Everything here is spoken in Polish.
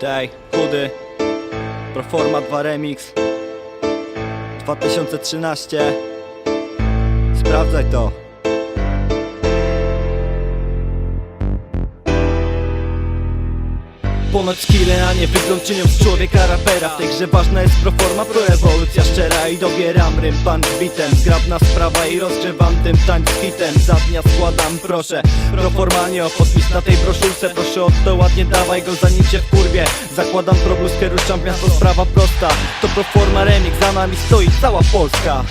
Tej, chudy Proforma 2 Remix 2013 Sprawdzaj to Ponoć skille, a nie wygląd czynią z człowieka rapera. W tej grze ważna jest proforma, proewolucja szczera I dobieram rym pan bitem. Zgrabna sprawa i rozgrzewam tym tańc z hitem. Za dnia składam proszę Proforma nie o podpis na tej broszurce. Proszę o to ładnie dawaj go zanim się w kurwie Zakładam probluskę, ruszam miasto, sprawa prosta. To proforma remix, za nami stoi cała Polska